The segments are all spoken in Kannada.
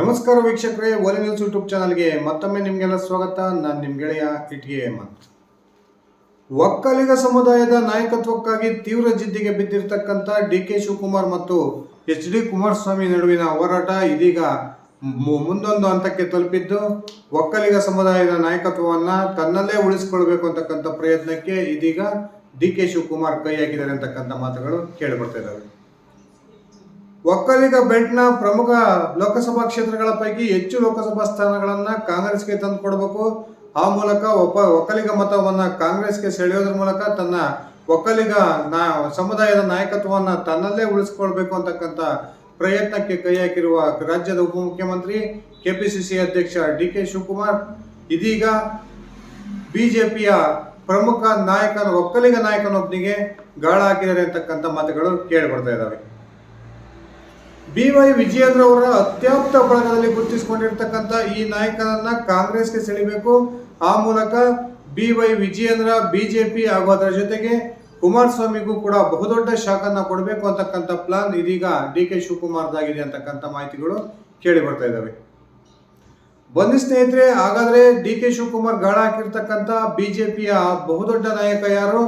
ನಮಸ್ಕಾರ ವೀಕ್ಷಕರೇ, ಓಲಿ ನ್ಯೂಸ್ ಯೂಟ್ಯೂಬ್ ಚಾನಲ್ಗೆ ಮತ್ತೊಮ್ಮೆ ನಿಮಗೆಲ್ಲ ಸ್ವಾಗತ. ನಾನು ನಿಮ್ಮ ಗೆಳೆಯ ಇಟ್ಗೆ ಹೇಮಂತ್. ಒಕ್ಕಲಿಗ ಸಮುದಾಯದ ನಾಯಕತ್ವಕ್ಕಾಗಿ ತೀವ್ರ ಜಿದ್ದಿಗೆ ಬಿದ್ದಿರತಕ್ಕಂಥ ಡಿ ಕೆ ಶಿವಕುಮಾರ್ ಮತ್ತು ಎಚ್ ಡಿ ಕುಮಾರಸ್ವಾಮಿ ನಡುವಿನ ಹೋರಾಟ ಇದೀಗ ಮುಂದೊಂದು ಹಂತಕ್ಕೆ ತಲುಪಿದ್ದು, ಒಕ್ಕಲಿಗ ಸಮುದಾಯದ ನಾಯಕತ್ವವನ್ನು ತನ್ನಲ್ಲೇ ಉಳಿಸಿಕೊಳ್ಬೇಕು ಅಂತಕ್ಕಂಥ ಪ್ರಯತ್ನಕ್ಕೆ ಇದೀಗ ಡಿ ಕೆ ಶಿವಕುಮಾರ್ ಕೈ ಹಾಕಿದ್ದಾರೆ ಅಂತಕ್ಕಂಥ ಮಾತುಗಳು ಕೇಳಿಬರ್ತಾ ಇದ್ದಾವೆ. ಒಕ್ಕಲಿಗ ಬೆಲ್ಟ್ನ ಪ್ರಮುಖ ಲೋಕಸಭಾ ಕ್ಷೇತ್ರಗಳ ಪೈಕಿ ಹೆಚ್ಚು ಲೋಕಸಭಾ ಸ್ಥಾನಗಳನ್ನು ಕಾಂಗ್ರೆಸ್ಗೆ ತಂದುಕೊಡ್ಬೇಕು ಆ ಮೂಲಕ ಒಬ್ಬ ಒಕ್ಕಲಿಗ ಮತವನ್ನ ಕಾಂಗ್ರೆಸ್ಗೆ ಸೆಳೆಯೋದ್ರ ಮೂಲಕ ತನ್ನ ಒಕ್ಕಲಿಗ ನಾ, ಸಮುದಾಯದ ನಾಯಕತ್ವವನ್ನು ತನ್ನಲ್ಲೇ ಉಳಿಸ್ಕೊಳ್ಬೇಕು ಅಂತಕ್ಕಂಥ ಪ್ರಯತ್ನಕ್ಕೆ ಕೈ ಹಾಕಿರುವ ರಾಜ್ಯದ ಉಪಮುಖ್ಯಮಂತ್ರಿ, ಕೆಪಿಸಿಸಿ ಅಧ್ಯಕ್ಷ ಡಿ ಕೆ ಶಿವಕುಮಾರ್. ಇದೀಗ ಬಿಜೆಪಿಯ ಪ್ರಮುಖ ನಾಯಕನ, ಒಕ್ಕಲಿಗ ನಾಯಕನೊಬ್ಬನಿಗೆ ಗಾಳ ಹಾಕಿದ್ದಾರೆ ಅಂತಕ್ಕಂಥ ಮಾತುಗಳು ಕೇಳಿಬರ್ತಾ ಇದ್ದಾವೆ ಬಿ ವೈ ವಿಜಯೇಂದ್ರ ಅವರ ಅತ್ಯಪ್ತ ಬಳಗದಲ್ಲಿ ಗುರುತಿಸಿಕೊಂಡಿರ್ತಕ್ಕಂಥ ಈ ನಾಯಕನನ್ನ ಕಾಂಗ್ರೆಸ್ಗೆ ಸೆಳಿಬೇಕು. ಆ ಮೂಲಕ ಬಿ ವೈ ವಿಜಯೇಂದ್ರ, ಬಿಜೆಪಿ ಹಾಗೂ ಅದರ ಜೊತೆಗೆ ಕುಮಾರಸ್ವಾಮಿಗೂ ಕೂಡ ಬಹುದೊಡ್ಡ ಶಾಖನ್ನ ಕೊಡಬೇಕು ಅಂತಕ್ಕಂಥ ಪ್ಲಾನ್ ಇದೀಗ ಡಿ ಕೆ ಶಿವಕುಮಾರ್ದಾಗಿದೆ ಅಂತಕ್ಕಂಥ ಮಾಹಿತಿಗಳು ಕೇಳಿ ಬರ್ತಾ ಇದ್ದಾವೆ. ಬನ್ನಿ ಸ್ನೇಹಿತರೆ, ಹಾಗಾದ್ರೆ ಡಿ ಕೆ ಶಿವಕುಮಾರ್ ಗಾಳ ಹಾಕಿರ್ತಕ್ಕಂಥ ಬಿಜೆಪಿಯ ಬಹುದೊಡ್ಡ ನಾಯಕ ಯಾರು?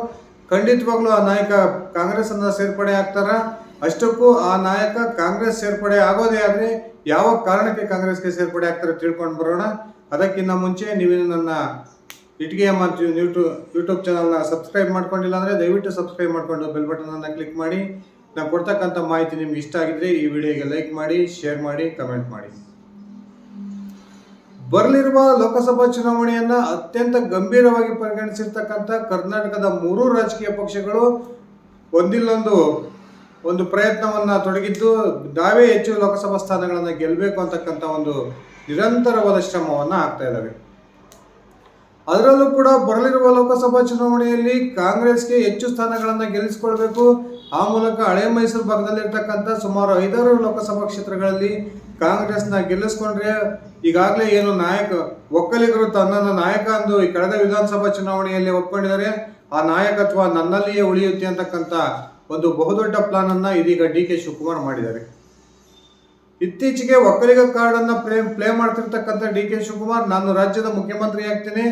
ಖಂಡಿತವಾಗ್ಲೂ ಆ ನಾಯಕ ಕಾಂಗ್ರೆಸ್ ಅನ್ನ ಸೇರ್ಪಡೆ ಆಗ್ತಾರ? ಅಷ್ಟಕ್ಕೂ ಆ ನಾಯಕ ಕಾಂಗ್ರೆಸ್ ಸೇರ್ಪಡೆ ಆಗೋದೇ ಆದರೆ ಯಾವ ಕಾರಣಕ್ಕೆ ಕಾಂಗ್ರೆಸ್ಗೆ ಸೇರ್ಪಡೆ ಆಗ್ತಾರೆ ತಿಳ್ಕೊಂಡು ಬರೋಣ. ಅದಕ್ಕಿಂತ ಮುಂಚೆ ನೀವೇನು ನನ್ನ ಇಟ್ಗೆ ಮತ್ತು ಯೂಟ್ಯೂಬ್ ಯೂಟ್ಯೂಬ್ ಚಾನಲ್ನ ಸಬ್ಸ್ಕ್ರೈಬ್ ಮಾಡ್ಕೊಂಡಿಲ್ಲ ಅಂದರೆ ದಯವಿಟ್ಟು ಸಬ್ಸ್ಕ್ರೈಬ್ ಮಾಡಿಕೊಂಡು ಬೆಲ್ ಬಟನನ್ನು ಕ್ಲಿಕ್ ಮಾಡಿ. ನಾವು ಕೊಡ್ತಕ್ಕಂಥ ಮಾಹಿತಿ ನಿಮ್ಗೆ ಇಷ್ಟ ಆಗಿದ್ರೆ ಈ ವಿಡಿಯೋಗೆ ಲೈಕ್ ಮಾಡಿ, ಶೇರ್ ಮಾಡಿ, ಕಮೆಂಟ್ ಮಾಡಿ. ಬರಲಿರುವ ಲೋಕಸಭಾ ಚುನಾವಣೆಯನ್ನ ಅತ್ಯಂತ ಗಂಭೀರವಾಗಿ ಪರಿಗಣಿಸಿರ್ತಕ್ಕಂಥ ಕರ್ನಾಟಕದ ಮೂರೂ ರಾಜಕೀಯ ಪಕ್ಷಗಳು ಒಂದಿಲ್ಲೊಂದು ಒಂದು ಪ್ರಯತ್ನವನ್ನ ತೊಡಗಿದ್ದು ನಾವೇ ಹೆಚ್ಚು ಲೋಕಸಭಾ ಸ್ಥಾನಗಳನ್ನು ಗೆಲ್ಲಬೇಕು ಅಂತಕ್ಕಂಥ ಒಂದು ನಿರಂತರವಾದ ಶ್ರಮವನ್ನ ಆಗ್ತಾ ಇದ್ದಾವೆ ಅದರಲ್ಲೂ ಕೂಡ ಬರಲಿರುವ ಲೋಕಸಭಾ ಚುನಾವಣೆಯಲ್ಲಿ ಕಾಂಗ್ರೆಸ್ಗೆ ಹೆಚ್ಚು ಸ್ಥಾನಗಳನ್ನು ಗೆಲ್ಲಿಸಿಕೊಳ್ಬೇಕು. ಆ ಮೂಲಕ ಹಳೆ ಮೈಸೂರು ಭಾಗದಲ್ಲಿರ್ತಕ್ಕಂಥ ಸುಮಾರು ಐದಾರು ಲೋಕಸಭಾ ಕ್ಷೇತ್ರಗಳಲ್ಲಿ ಕಾಂಗ್ರೆಸ್ನ ಗೆಲ್ಲಿಸ್ಕೊಂಡ್ರೆ ಈಗಾಗಲೇ ಏನು ನಾಯಕ, ಒಕ್ಕಲಿಗರು ತನ್ನನ್ನು ನಾಯಕ ಎಂದು ಈ ಕಳೆದ ವಿಧಾನಸಭಾ ಚುನಾವಣೆಯಲ್ಲಿ ಒಪ್ಕೊಂಡಿದ್ದಾರೆ. ಆ ನಾಯಕತ್ವ ನನ್ನಲ್ಲಿಯೇ ಉಳಿಯುತ್ತೆ ಅಂತಕ್ಕಂಥ ಒಂದು ಬಹುದೊಡ್ಡ ಪ್ಲಾನ್ ಅನ್ನ ಇದೀಗ ಡಿ ಕೆ ಶಿವಕುಮಾರ್ ಮಾಡಿದ್ದಾರೆ. ಇತ್ತೀಚೆಗೆ ಒಕ್ಕಲಿಗ ಕಾರ್ಡ್ ಅನ್ನ ಪ್ಲೇ ಪ್ಲೇ ಮಾಡ್ತಿರ್ತಕ್ಕಂಥ ಡಿ ಕೆ ಶಿವಕುಮಾರ್, ನಾನು ರಾಜ್ಯದ ಮುಖ್ಯಮಂತ್ರಿ ಆಗ್ತೇನೆ.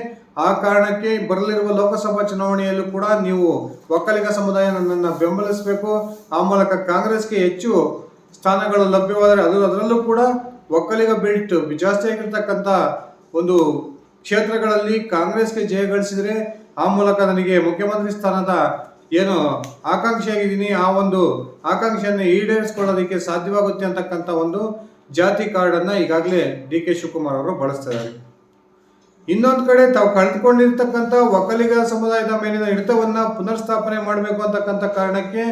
ಆ ಕಾರಣಕ್ಕೆ ಬರಲಿರುವ ಲೋಕಸಭಾ ಚುನಾವಣೆಯಲ್ಲೂ ಕೂಡ ನೀವು ಒಕ್ಕಲಿಗ ಸಮುದಾಯ ನನ್ನನ್ನು ಬೆಂಬಲಿಸಬೇಕು. ಆ ಮೂಲಕ ಕಾಂಗ್ರೆಸ್ಗೆ ಹೆಚ್ಚು ಸ್ಥಾನಗಳು ಲಭ್ಯವಾದರೆ ಅದು, ಅದರಲ್ಲೂ ಕೂಡ ಒಕ್ಕಲಿಗ ಬೆಲ್ಟ್ ಜಾಸ್ತಿ ಆಗಿರ್ತಕ್ಕಂಥ ಒಂದು ಕ್ಷೇತ್ರಗಳಲ್ಲಿ ಕಾಂಗ್ರೆಸ್ಗೆ ಜಯ ಗಳಿಸಿದರೆ ಆ ಮೂಲಕ ನನಗೆ ಮುಖ್ಯಮಂತ್ರಿ ಸ್ಥಾನದ ಏನು ಆಕಾಂಕ್ಷೆಯಾಗಿದ್ದೀನಿ, ಆ ಒಂದು ಆಕಾಂಕ್ಷೆಯನ್ನು ಈಡೇರಿಸ್ಕೊಳ್ಳೋದಕ್ಕೆ ಸಾಧ್ಯವಾಗುತ್ತೆ ಅಂತಕ್ಕಂಥ ಒಂದು ಜಾತಿ ಕಾರ್ಡನ್ನು ಈಗಾಗಲೇ ಡಿ ಕೆ ಶಿವಕುಮಾರ್ ಅವರು ಬಳಸ್ತಾ ಇನ್ನೊಂದು ಕಡೆ ತಾವು ಕಳೆದುಕೊಂಡಿರ್ತಕ್ಕಂಥ ಒಕ್ಕಲಿಗ ಸಮುದಾಯದ ಮೇಲಿನ ಹಿಡಿತವನ್ನ ಪುನರ್ಸ್ಥಾಪನೆ ಮಾಡಬೇಕು ಅಂತಕ್ಕಂಥ ಕಾರಣಕ್ಕೆ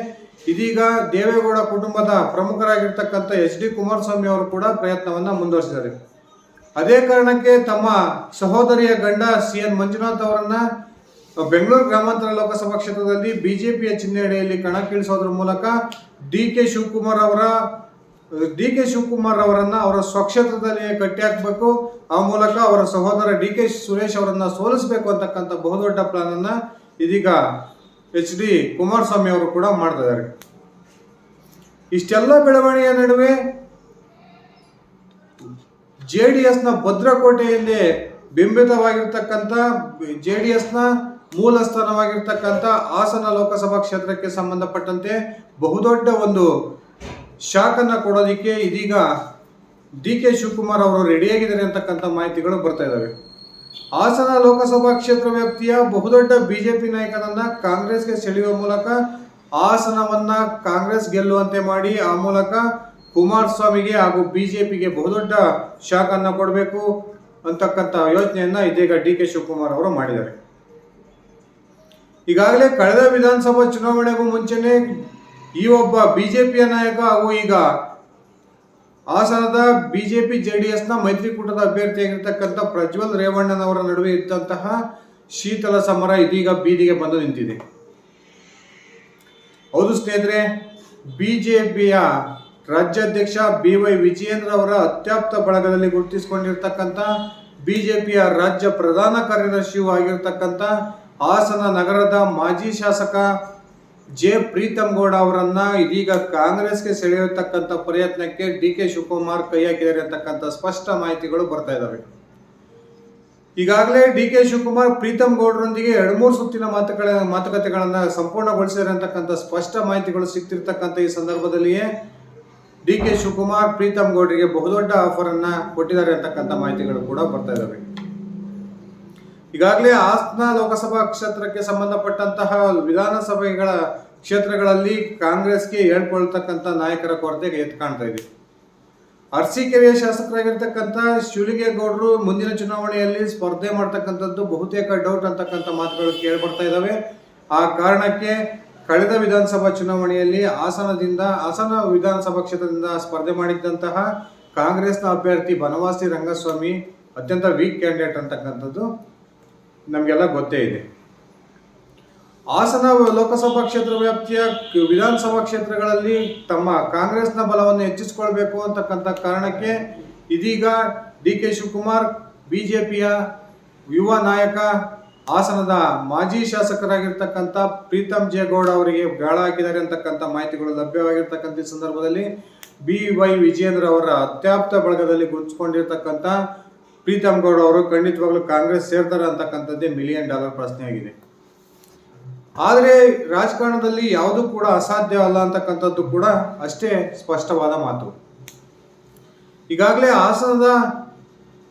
ಇದೀಗ ದೇವೇಗೌಡ ಕುಟುಂಬದ ಪ್ರಮುಖರಾಗಿರ್ತಕ್ಕಂಥ ಎಚ್ ಡಿ ಕುಮಾರಸ್ವಾಮಿ ಅವರು ಕೂಡ ಪ್ರಯತ್ನವನ್ನ ಮುಂದುವರಿಸಿದ್ದಾರೆ. ಅದೇ ಕಾರಣಕ್ಕೆ ತಮ್ಮ ಸಹೋದರಿಯ ಗಂಡ ಸಿ ಎನ್ ಮಂಜುನಾಥ್ ಅವರನ್ನ ಬೆಂಗಳೂರು ಗ್ರಾಮಾಂತರ ಲೋಕಸಭಾ ಕ್ಷೇತ್ರದಲ್ಲಿ ಬಿಜೆಪಿಯ ಚಿಹ್ನೆ ಅಡಿಯಲ್ಲಿ ಕಣಕ್ಕಿಳಿಸೋದ್ರ ಮೂಲಕ ಡಿ ಕೆ ಶಿವಕುಮಾರ್ ಅವರ ಡಿ ಕೆ ಶಿವಕುಮಾರ್ ಅವರನ್ನ ಅವರ ಸ್ವಕ್ಷೇತ್ರದಲ್ಲಿ ಕಟ್ಟಿ ಹಾಕಬೇಕು. ಆ ಮೂಲಕ ಅವರ ಸಹೋದರ ಡಿ ಕೆ ಸುರೇಶ್ ಅವರನ್ನ ಸೋಲಿಸಬೇಕು ಅಂತಕ್ಕಂಥ ಬಹುದೊಡ್ಡ ಪ್ಲಾನ್ ಅನ್ನ ಇದೀಗ ಎಚ್ ಡಿ ಕುಮಾರಸ್ವಾಮಿ ಅವರು ಕೂಡ ಮಾಡ್ತಾ ಇದ್ದಾರೆ ಇಷ್ಟೆಲ್ಲ ಬೆಳವಣಿಗೆಯ ನಡುವೆ ಜೆ ಡಿ ಎಸ್ನ ಭದ್ರಕೋಟೆಯಲ್ಲಿ ಬಿಂಬಿತವಾಗಿರ್ತಕ್ಕಂಥ ಜೆ ಡಿ ಎಸ್ನ ಮೂಲ ಸ್ಥಾನವಾಗಿರ್ತಕ್ಕಂಥ ಹಾಸನ ಲೋಕಸಭಾ ಕ್ಷೇತ್ರಕ್ಕೆ ಸಂಬಂಧಪಟ್ಟಂತೆ ಬಹುದೊಡ್ಡ ಒಂದು ಶಾಕನ್ನು ಕೊಡೋದಕ್ಕೆ ಇದೀಗ ಡಿ ಕೆ ಶಿವಕುಮಾರ್ ಅವರು ರೆಡಿಯಾಗಿದ್ದಾರೆ ಅಂತಕ್ಕಂಥ ಮಾಹಿತಿಗಳು ಬರ್ತಾ ಇದ್ದಾವೆ ಹಾಸನ ಲೋಕಸಭಾ ಕ್ಷೇತ್ರ ವ್ಯಾಪ್ತಿಯ ಬಹುದೊಡ್ಡ ಬಿಜೆಪಿ ನಾಯಕನನ್ನ ಕಾಂಗ್ರೆಸ್ಗೆ ಸೆಳೆಯುವ ಮೂಲಕ ಹಾಸನವನ್ನ ಕಾಂಗ್ರೆಸ್ ಗೆಲ್ಲುವಂತೆ ಮಾಡಿ ಆ ಮೂಲಕ ಕುಮಾರಸ್ವಾಮಿಗೆ ಹಾಗೂ ಬಿಜೆಪಿಗೆ ಬಹುದೊಡ್ಡ ಶಾಖನ್ನು ಕೊಡಬೇಕು ಅಂತಕ್ಕಂಥ ಯೋಚನೆಯನ್ನ ಇದೀಗ ಡಿ ಕೆ ಶಿವಕುಮಾರ್ ಅವರು ಮಾಡಿದ್ದಾರೆ. ಈಗಾಗಲೇ ಕಳೆದ ವಿಧಾನಸಭಾ ಚುನಾವಣೆಗೂ ಮುಂಚೆನೆ ಈ ಒಬ್ಬ ಬಿಜೆಪಿಯ ನಾಯಕ ಹಾಗೂ ಈಗ ಹಾಸನದ ಬಿಜೆಪಿ ಎಸ್ನ ಮೈತ್ರಿಕೂಟದ ಅಭ್ಯರ್ಥಿಯಾಗಿರ್ತಕ್ಕಂಥ ಪ್ರಜ್ವಲ್ ರೇವಣ್ಣನವರ ನಡುವೆ ಇದ್ದಂತಹ ಶೀತಲ ಸಮರ ಇದೀಗ ಬೀದಿಗೆ ಬಂದು ನಿಂತಿದೆ. ಹೌದು ಸ್ನೇಹಿತರೆ ಪಿಯ ರಾಜ್ಯಾಧ್ಯಕ್ಷ ಬಿ ವೈ ವಿಜಯೇಂದ್ರ ಅವರ ಅತ್ಯಾಪ್ತ ಬಳಗದಲ್ಲಿ ಗುರುತಿಸಿಕೊಂಡಿರ್ತಕ್ಕಂಥ ಬಿಜೆಪಿಯ ರಾಜ್ಯ ಪ್ರಧಾನ ಕಾರ್ಯದರ್ಶಿಯೂ ಆಗಿರ್ತಕ್ಕಂಥ ಹಾಸನ ನಗರದ ಮಾಜಿ ಶಾಸಕ ಜೆ ಪ್ರೀತಮ್ ಗೌಡ ಅವರನ್ನ ಇದೀಗ ಕಾಂಗ್ರೆಸ್ಗೆ ಸೆಳೆಯತಕ್ಕಂಥ ಪ್ರಯತ್ನಕ್ಕೆ ಡಿ ಕೆ ಶಿವಕುಮಾರ್ ಕೈ ಹಾಕಿದ್ದಾರೆ ಅಂತಕ್ಕಂಥ ಸ್ಪಷ್ಟ ಮಾಹಿತಿಗಳು ಬರ್ತಾ ಇದ್ದಾವೆ ಈಗಾಗಲೇ ಡಿ ಕೆ ಶಿವಕುಮಾರ್ ಪ್ರೀತಮ್ ಗೌಡರೊಂದಿಗೆ ಎರಡು ಮೂರು ಸುತ್ತಿನ ಮಾತುಗಳ ಮಾತುಕತೆಗಳನ್ನ ಸಂಪೂರ್ಣಗೊಳಿಸಿದ್ದಾರೆ ಅಂತಕ್ಕಂಥ ಸ್ಪಷ್ಟ ಮಾಹಿತಿಗಳು ಸಿಗ್ತಿರ್ತಕ್ಕಂಥ ಈ ಸಂದರ್ಭದಲ್ಲಿಯೇ ಡಿ ಕೆ ಶಿವಕುಮಾರ್ ಪ್ರೀತಮ್ ಗೌಡರಿಗೆ ಬಹುದೊಡ್ಡ ಆಫರ್ ಅನ್ನ ಕೊಟ್ಟಿದ್ದಾರೆ ಅಂತಕ್ಕಂಥ ಮಾಹಿತಿಗಳು ಕೂಡ ಬರ್ತಾ ಇದ್ದಾವೆ ಈಗಾಗಲೇ ಹಾಸನ ಲೋಕಸಭಾ ಕ್ಷೇತ್ರಕ್ಕೆ ಸಂಬಂಧಪಟ್ಟಂತಹ ವಿಧಾನಸಭೆಗಳ ಕ್ಷೇತ್ರಗಳಲ್ಲಿ ಕಾಂಗ್ರೆಸ್ಗೆ ಹೇಳ್ಕೊಳ್ತಕ್ಕಂಥ ನಾಯಕರ ಕೊರತೆಗೆ ಎದ್ದು ಕಾಣ್ತಾ ಇದೆ. ಅರಸೀಕೆರೆಯ ಶಾಸಕರಾಗಿರ್ತಕ್ಕಂಥ ಶಿವಲಿಂಗೇಗೌಡರು ಮುಂದಿನ ಚುನಾವಣೆಯಲ್ಲಿ ಸ್ಪರ್ಧೆ ಮಾಡ್ತಕ್ಕಂಥದ್ದು ಬಹುತೇಕ ಡೌಟ್ ಅಂತಕ್ಕಂಥ ಮಾತುಗಳು ಕೇಳಿಬರ್ತಾ ಇದ್ದಾವೆ ಆ ಕಾರಣಕ್ಕೆ ಕಳೆದ ವಿಧಾನಸಭಾ ಚುನಾವಣೆಯಲ್ಲಿ ಹಾಸನದಿಂದ, ಹಾಸನ ವಿಧಾನಸಭಾ ಕ್ಷೇತ್ರದಿಂದ ಸ್ಪರ್ಧೆ ಮಾಡಿದ್ದಂತಹ ಕಾಂಗ್ರೆಸ್ನ ಅಭ್ಯರ್ಥಿ ಬನವಾಸಿ ರಂಗಸ್ವಾಮಿ ಅತ್ಯಂತ ವೀಕ್ ಕ್ಯಾಂಡಿಡೇಟ್ ಅಂತಕ್ಕಂಥದ್ದು. ನಮಗೆಲ್ಲ ಗೊತ್ತೇ ಇದೆ. ಹಾಸನ ಲೋಕಸಭಾ ಕ್ಷೇತ್ರ ವ್ಯಾಪ್ತಿಯ ವಿಧಾನಸಭಾ ಕ್ಷೇತ್ರಗಳಲ್ಲಿ ತಮ್ಮ ಕಾಂಗ್ರೆಸ್ನ ಬಲವನ್ನು ಹೆಚ್ಚಿಸಿಕೊಳ್ಬೇಕು ಅಂತಕ್ಕಂಥ ಕಾರಣಕ್ಕೆ ಇದೀಗ ಡಿ ಕೆ ಶಿವಕುಮಾರ್, ಬಿಜೆಪಿಯ ಯುವ ನಾಯಕ, ಹಾಸನದ ಮಾಜಿ ಶಾಸಕರಾಗಿರ್ತಕ್ಕಂಥ ಪ್ರೀತಮ್ ಜೇಗೌಡ ಅವರಿಗೆ ಗಾಳ ಹಾಕಿದ್ದಾರೆ ಅಂತಕ್ಕಂಥ ಮಾಹಿತಿಗಳು ಲಭ್ಯವಾಗಿರ್ತಕ್ಕಂಥ ಸಂದರ್ಭದಲ್ಲಿ ಬಿ ವೈ ವಿಜೇಂದ್ರ ಅವರ ಅತ್ಯಾಪ್ತ ಬಳಗದಲ್ಲಿ ಗುರುತಿಸಿಕೊಂಡಿರ್ತಕ್ಕಂಥ ಪ್ರೀತಮ್ ಗೌಡ ಅವರು ಖಂಡಿತವಾಗ್ಲೂ ಕಾಂಗ್ರೆಸ್ ಸೇರ್ತಾರೆ ಅಂತಕ್ಕಂಥದ್ದೇ ಮಿಲಿಯನ್ ಡಾಲರ್ ಪ್ರಶ್ನೆಯಾಗಿದೆ ಆದರೆ ರಾಜಕಾರಣದಲ್ಲಿ ಯಾವುದೂ ಕೂಡ ಅಸಾಧ್ಯ ಅಲ್ಲ ಅಂತಕ್ಕಂಥದ್ದು ಕೂಡ ಅಷ್ಟೇ ಸ್ಪಷ್ಟವಾದ ಮಾತು. ಈಗಾಗಲೇ ಹಾಸನದ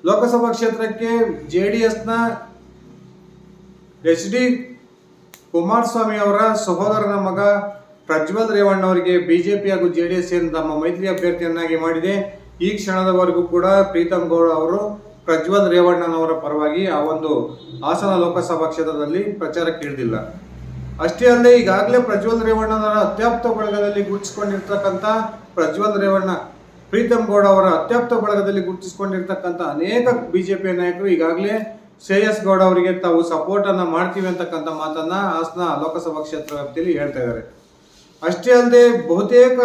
ಲೋಕಸಭಾ ಕ್ಷೇತ್ರಕ್ಕೆ ಜೆ ಡಿ ಎಸ್ನ ಎಚ್ ಡಿ ಕುಮಾರಸ್ವಾಮಿ ಅವರ ಸಹೋದರನ ಮಗ ಪ್ರಜ್ವಲ್ ರೇವಣ್ಣ ಅವರಿಗೆ ಬಿಜೆಪಿ ಹಾಗೂ ಜೆ ಡಿ ಎಸ್ ತಮ್ಮ ಮೈತ್ರಿ ಅಭ್ಯರ್ಥಿಯನ್ನಾಗಿ ಮಾಡಿದೆ. ಈ ಕ್ಷಣದವರೆಗೂ ಕೂಡ ಪ್ರೀತಮ್ ಗೌಡ ಅವರು ಪ್ರಜ್ವಲ್ ರೇವಣ್ಣನವರ ಪರವಾಗಿ ಆ ಒಂದು ಹಾಸನ ಲೋಕಸಭಾ ಕ್ಷೇತ್ರದಲ್ಲಿ ಪ್ರಚಾರಕ್ಕೆ ಇಳಿದಿಲ್ಲ. ಅಷ್ಟೇ ಅಲ್ಲದೆ ಈಗಾಗಲೇ ಪ್ರಜ್ವಲ್ ರೇವಣ್ಣನವರ ಅತ್ಯಾಪ್ತ ಬಳಗದಲ್ಲಿ ಗುರುತಿಸಿಕೊಂಡಿರ್ತಕ್ಕಂಥ ಪ್ರಜ್ವಲ್ ರೇವಣ್ಣ, ಪ್ರೀತಮ್ ಗೌಡ ಅವರ ಅತ್ಯಾಪ್ತ ಬಳಗದಲ್ಲಿ ಗುರುತಿಸಿಕೊಂಡಿರ್ತಕ್ಕಂಥ ಅನೇಕ ಬಿಜೆಪಿ ನಾಯಕರು ಈಗಾಗಲೇ ಶ್ರೇಯಸ್ ಗೌಡ ಅವರಿಗೆ ತಾವು ಸಪೋರ್ಟ್ ಅನ್ನ ಮಾಡ್ತೀವಿ ಅಂತಕ್ಕಂಥ ಮಾತನ್ನ ಹಾಸನ ಲೋಕಸಭಾ ಕ್ಷೇತ್ರ ವ್ಯಾಪ್ತಿಯಲ್ಲಿ ಹೇಳ್ತಾ ಇದ್ದಾರೆ. ಅಷ್ಟೇ ಅಲ್ಲದೆ ಬಹುತೇಕ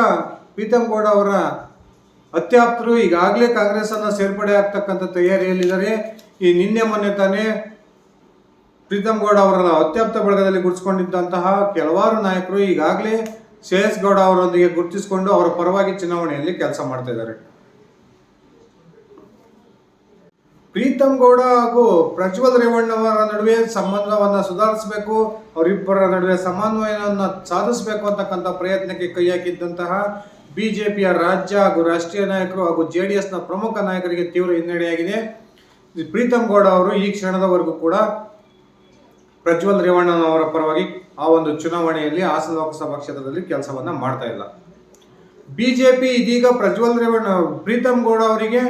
ಪ್ರೀತಮ್ ಗೌಡ ಅವರ ಅತ್ಯಾಪ್ತರು ಈಗಾಗಲೇ ಕಾಂಗ್ರೆಸ್ ಅನ್ನ ಸೇರ್ಪಡೆ ಆಗ್ತಕ್ಕಂಥ ತಯಾರಿಯಲ್ಲಿದ್ದಾರೆ. ಈ ನಿನ್ನೆ ಮೊನ್ನೆ ತಾನೇ ಪ್ರೀತಮ್ ಗೌಡ ಅವರ ಅತ್ಯಾಪ್ತ ಬಳಗದಲ್ಲಿ ಗುರುತಿಸಿಕೊಂಡಿದ್ದಂತಹ ಕೆಲವಾರು ನಾಯಕರು ಈಗಾಗಲೇ ಶ್ರೇಯಸ್ ಗೌಡ ಅವರೊಂದಿಗೆ ಗುರುತಿಸಿಕೊಂಡು ಅವರ ಪರವಾಗಿ ಚುನಾವಣೆಯಲ್ಲಿ ಕೆಲಸ ಮಾಡ್ತಾ ಇದ್ದಾರೆ. ಪ್ರೀತಮ್ ಗೌಡ ಹಾಗೂ ಪ್ರಜ್ವಲ್ ರೇವಣ್ಣವರ ನಡುವೆ ಸಂಬಂಧವನ್ನು ಸುಧಾರಿಸಬೇಕು, ಅವರಿಬ್ಬರ ನಡುವೆ ಸಮನ್ವಯವನ್ನು ಸಾಧಿಸಬೇಕು ಅಂತಕ್ಕಂಥ ಪ್ರಯತ್ನಕ್ಕೆ ಕೈ ಹಾಕಿದ್ದಂತಹ ಬಿಜೆಪಿಯ ರಾಜ್ಯ ಹಾಗೂ ರಾಷ್ಟ್ರೀಯ ನಾಯಕರು ಹಾಗೂ ಜೆ ಡಿ ಎಸ್ನ ಪ್ರಮುಖ ನಾಯಕರಿಗೆ ತೀವ್ರ ಹಿನ್ನಡೆಯಾಗಿದೆ. ಪ್ರೀತಮ್ ಗೌಡ ಅವರು ಈ ಕ್ಷಣದವರೆಗೂ ಕೂಡ ಪ್ರಜ್ವಲ್ ರೇವಣ್ಣನವರ ಪರವಾಗಿ ಆ ಒಂದು ಚುನಾವಣೆಯಲ್ಲಿ ಹಾಸನ ಲೋಕಸಭಾ ಕ್ಷೇತ್ರದಲ್ಲಿ ಕೆಲಸವನ್ನ ಮಾಡ್ತಾ ಇಲ್ಲ. ಬಿಜೆಪಿ ಇದೀಗ ಪ್ರಜ್ವಲ್ ರೇವಣ್ಣ ಪ್ರೀತಮ್ ಗೌಡ ಅವರಿಗೆ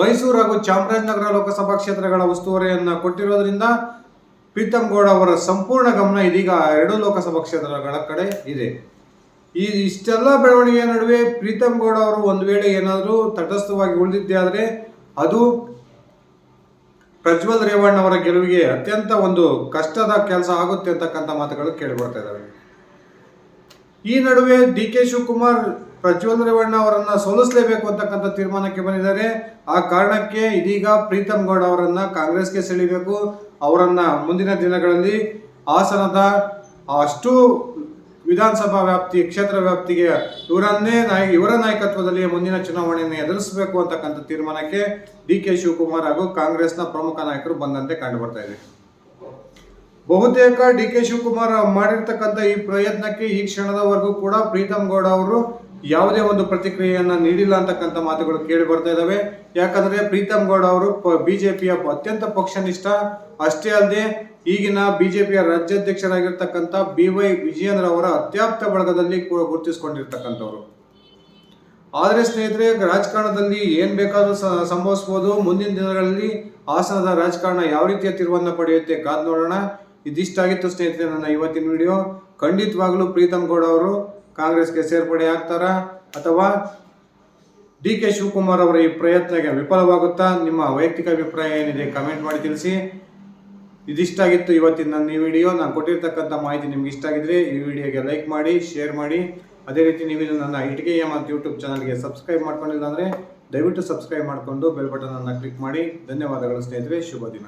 ಮೈಸೂರು ಹಾಗೂ ಚಾಮರಾಜನಗರ ಲೋಕಸಭಾ ಕ್ಷೇತ್ರಗಳ ಉಸ್ತುವಾರಿಯನ್ನ ಕೊಟ್ಟಿರೋದ್ರಿಂದ ಪ್ರೀತಮ್ ಗೌಡ ಅವರ ಸಂಪೂರ್ಣ ಗಮನ ಇದೀಗ ಎರಡು ಲೋಕಸಭಾ ಕ್ಷೇತ್ರಗಳ ಕಡೆ ಇದೆ. ಈ ಇಷ್ಟೆಲ್ಲ ಬೆಳವಣಿಗೆಯ ನಡುವೆ ಪ್ರೀತಮ್ ಗೌಡ ಅವರು ಒಂದು ವೇಳೆ ಏನಾದರೂ ತಟಸ್ಥವಾಗಿ ಉಳಿದಿದ್ದೇ ಆದರೆ ಅದು ಪ್ರಜ್ವಲ್ ರೇವಣ್ಣ ಅವರ ಗೆಲುವಿಗೆ ಅತ್ಯಂತ ಒಂದು ಕಷ್ಟದ ಕೆಲಸ ಆಗುತ್ತೆ ಅಂತಕ್ಕಂಥ ಮಾತುಗಳು ಕೇಳಿಬರ್ತಾ ಇದ್ದಾವೆ ಈ ನಡುವೆ ಡಿ ಕೆ ಶಿವಕುಮಾರ್ ಪ್ರಜ್ವಲ್ ರೇವಣ್ಣ ಅವರನ್ನ ಸೋಲಿಸಲೇಬೇಕು ಅಂತಕ್ಕಂಥ ತೀರ್ಮಾನಕ್ಕೆ ಬಂದಿದ್ದಾರೆ. ಆ ಕಾರಣಕ್ಕೆ ಇದೀಗ ಪ್ರೀತಮ್ ಗೌಡ ಅವರನ್ನ ಕಾಂಗ್ರೆಸ್ಗೆ ಸೆಳಿಬೇಕು. ಅವರನ್ನ ಮುಂದಿನ ದಿನಗಳಲ್ಲಿ ಹಾಸನದ ಅಷ್ಟು ವಿಧಾನಸಭಾ ವ್ಯಾಪ್ತಿ, ಕ್ಷೇತ್ರ ವ್ಯಾಪ್ತಿಗೆ ಇವರನ್ನೇ ನಾಯ್, ಇವರ ನಾಯಕತ್ವದಲ್ಲಿ ಮುಂದಿನ ಚುನಾವಣೆಯನ್ನು ಎದುರಿಸಬೇಕು ಅಂತಕ್ಕಂಥ ತೀರ್ಮಾನಕ್ಕೆ ಡಿ ಕೆ ಶಿವಕುಮಾರ್ ಹಾಗೂ ಕಾಂಗ್ರೆಸ್ನ ಪ್ರಮುಖ ನಾಯಕರು ಬಂದಂತೆ ಕಂಡುಬರ್ತಾ ಇದೆ. ಬಹುತೇಕ ಡಿ ಕೆ ಶಿವಕುಮಾರ್ ಮಾಡಿರ್ತಕ್ಕಂಥ ಈ ಪ್ರಯತ್ನಕ್ಕೆ ಈ ಕ್ಷಣದವರೆಗೂ ಕೂಡ ಪ್ರೀತಮ್ ಗೌಡ ಅವರು ಯಾವುದೇ ಒಂದು ಪ್ರತಿಕ್ರಿಯೆಯನ್ನು ನೀಡಿಲ್ಲ ಅಂತಕ್ಕಂಥ ಮಾತುಗಳು ಕೇಳಿ ಬರ್ತಾ ಇದಾವೆ. ಯಾಕಂದ್ರೆ ಪ್ರೀತಮ್ ಗೌಡ ಅವರು ಬಿಜೆಪಿಯ ಅತ್ಯಂತ ಪಕ್ಷನಿಷ್ಠ. ಅಷ್ಟೇ ಅಲ್ಲದೆ ಈಗಿನ ಬಿಜೆಪಿಯ ರಾಜ್ಯಾಧ್ಯಕ್ಷರಾಗಿರ್ತಕ್ಕಂಥ ಬಿ ವೈ ವಿಜಯೇಂದ್ರ ಅವರ ಅತ್ಯಾಪ್ತ ಬಳಗದಲ್ಲಿ ಕೂಡ ಗುರುತಿಸಿಕೊಂಡಿರ್ತಕ್ಕಂಥವ್ರು. ಆದರೆ ಸ್ನೇಹಿತರೆ, ರಾಜಕಾರಣದಲ್ಲಿ ಏನ್ ಬೇಕಾದರೂ ಸಂಭವಿಸಬಹುದು ಮುಂದಿನ ದಿನಗಳಲ್ಲಿ ಹಾಸನದ ರಾಜಕಾರಣ ಯಾವ ರೀತಿಯ ತಿರುವನ್ನು ಪಡೆಯುತ್ತೆ ಕಾದ್ ನೋಡೋಣ. ಇದಿಷ್ಟಾಗಿತ್ತು ಸ್ನೇಹಿತರೆ ನನ್ನ ಇವತ್ತಿನ ವಿಡಿಯೋ. ಖಂಡಿತವಾಗ್ಲೂ ಪ್ರೀತಮ್ ಗೌಡ ಅವರು ಕಾಂಗ್ರೆಸ್ಗೆ ಸೇರ್ಪಡೆ ಆಗ್ತಾರಾ? ಅಥವಾ ಡಿ ಕೆ ಶಿವಕುಮಾರ್ ಅವರ ಈ ಪ್ರಯತ್ನಕ್ಕೆ ವಿಫಲವಾಗುತ್ತಾ? ನಿಮ್ಮ ವೈಯಕ್ತಿಕ ಅಭಿಪ್ರಾಯ ಏನಿದೆ ಕಮೆಂಟ್ ಮಾಡಿ ತಿಳಿಸಿ. ಇದಿಷ್ಟಾಗಿತ್ತು ಇವತ್ತಿನ ನನ್ನ ಈ ವಿಡಿಯೋ. ನಾನು ಕೊಟ್ಟಿರ್ತಕ್ಕಂಥ ಮಾಹಿತಿ ನಿಮ್ಗೆ ಇಷ್ಟ ಆಗಿದ್ರೆ ಈ ವಿಡಿಯೋಗೆ ಲೈಕ್ ಮಾಡಿ, ಶೇರ್ ಮಾಡಿ. ಅದೇ ರೀತಿ ನೀವು ನನ್ನ ಇಟ್ಕೆ ಎಂ ಅಂತ ಯೂಟ್ಯೂಬ್ ಚಾನಲ್ಗೆ ಸಬ್ಸ್ಕ್ರೈಬ್ ಮಾಡ್ಕೊಂಡಿಲ್ಲ ಅಂದರೆ ದಯವಿಟ್ಟು ಸಬ್ಸ್ಕ್ರೈಬ್ ಮಾಡಿಕೊಂಡು ಬೆಲ್ ಬಟನನ್ನು ಕ್ಲಿಕ್ ಮಾಡಿ. ಧನ್ಯವಾದಗಳು ಸ್ನೇಹಿತರೆ. ಶುಭ ದಿನ.